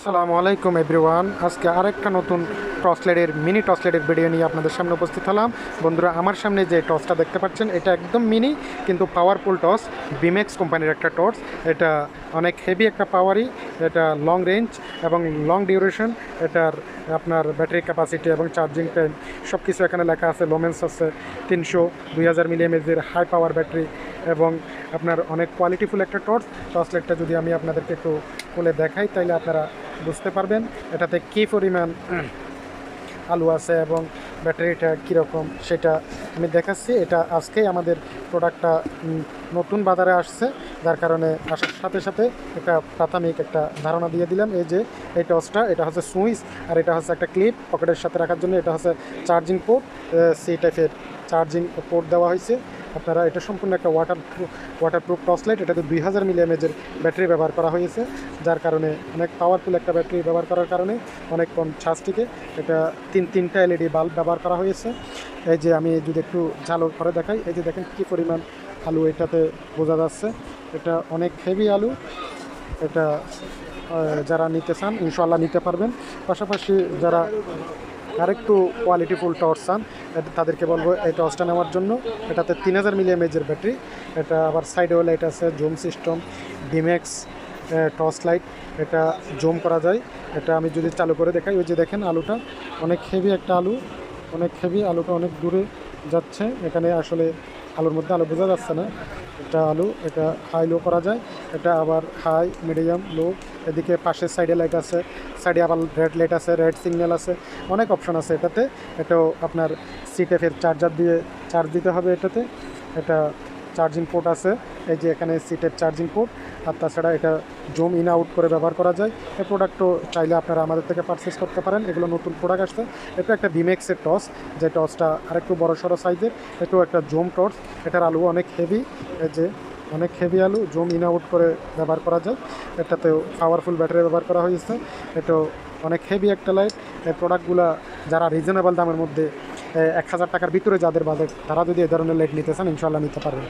আসসালামু আলাইকুম এভরিওয়ান। আজকে আরেকটা নতুন টসলেটের মিনি টসলেটের ভিডিও নিয়ে আপনাদের সামনে উপস্থিত হলাম। বন্ধুরা, আমার সামনে যে টসটা দেখতে পাচ্ছেন, এটা একদম মিনি, কিন্তু পাওয়ারফুল টস বিমেক্স কোম্পানির একটা টস এটা অনেক হেভি একটা পাওয়ারই এটা লং রেঞ্জ এবং লং ডিউরেশন এটার আপনার ব্যাটারি ক্যাপাসিটি এবং চার্জিং টাইম সব কিছু এখানে লেখা আছে লোমেন্স আছে, তিনশো, দুই হাজার মিলিএমএজের হাই পাওয়ার ব্যাটারি এবং আপনার অনেক কোয়ালিটিফুল একটা টর্চ টর্চলাইটটা যদি আমি আপনাদেরকে একটু খুলে দেখাই তাহলে আপনারা বুঝতে পারবেন এটাতে কী পরিমাণ আলু আছে এবং ব্যাটারিটা কীরকম সেটা আমি দেখাচ্ছি। এটা আজকেই আমাদের প্রোডাক্টটা নতুন বাজারে আসছে, যার কারণে আসার সাথে সাথে একটা প্রাথমিক একটা ধারণা দিয়ে দিলাম। এই যে, এই টসটা, এটা হচ্ছে সুইচ আর এটা হচ্ছে একটা ক্লিপ পকেটের সাথে রাখার জন্য। এটা হচ্ছে চার্জিং পোর্ট সি টাইপের চার্জিং পোর্ট দেওয়া হয়েছে। আপনারা এটা সম্পূর্ণ একটা ওয়াটার ওয়াটার প্রুফ টর্চলাইট এটাতে দুই হাজার মিলিয়ামেজের ব্যাটারি ব্যবহার করা হয়েছে, যার কারণে অনেক পাওয়ারফুল একটা ব্যাটারি ব্যবহার করার কারণে অনেক কম ছাঁচটিকে এটা তিন, তিনটা এলইডি বাল্ব ব্যবহার করা হয়েছে। এই যে আমি যদি একটু ঝালো করে দেখাই, এই যে দেখেন কী পরিমাণ আলু এটাতে বোঝা যাচ্ছে। এটা অনেক হেভি আলু, এটা যারা নিতে চান ইনশাল্লাহ নিতে পারবেন। পাশাপাশি যারা আরেকটু কোয়ালিটিফুল টর্চ চান তাদেরকে বলব এই টর্চটা নেওয়ার জন্য। এটাতে তিন হাজার মিলিয়ামেজের ব্যাটারি এটা আবার সাইডেও লাইট আছে জুম সিস্টেম ডিমেক্স টর্চ লাইট এটা জুম করা যায়। এটা আমি যদি চালু করে দেখাই, ওই যে দেখেন আলুটা, অনেক হেভি একটা আলু, অনেক হেভি আলুটা অনেক দূরে যাচ্ছে। এখানে আসলে আলুর মধ্যে আলু বোঝা যাচ্ছে না। এটা আলু, এটা হাই লো করা যায়, এটা আবার হাই মিডিয়াম লো এদিকে পাশের সাইডে লাইট আছে সাইডে আবার রেড লাইট আছে রেড সিগন্যাল আছে, অনেক অপশন আছে এটাতে। এটাও আপনার সিটেফের চার্জার দিয়ে চার্জ দিতে হবে এটাতে। এটা চার্জিং পোর্ট আছে, এই যে এখানে সিটের চার্জিং পোর্ট আর তাছাড়া এটা জুম ইন আউট করে ব্যবহার করা যায়। এই প্রোডাক্টও চাইলে আপনারা আমাদের থেকে পারচেস করতে পারেন। এগুলো নতুন প্রোডাক্ট আসছে। এটা একটা ভিমেক্সের টস যে টসটা আরেকটু বড় সড়ো সাইজের এটাও একটা জুম টস এটার আলু অনেক হেভি এই যে অনেক হেভি আলু, জুম ইন আউট করে ব্যবহার করা যায়। এটাতেও পাওয়ারফুল ব্যাটারি ব্যবহার করা হয়েছে। এটাও অনেক হেভি একটা লাইট এই প্রোডাক্টগুলো যারা রিজনেবল দামের মধ্যে এক হাজার টাকার ভিতরে যাদের বাজেট, তারা যদি এ ধরনের লাইট নিতে চান ইনশাল্লাহ নিতে পারবেন।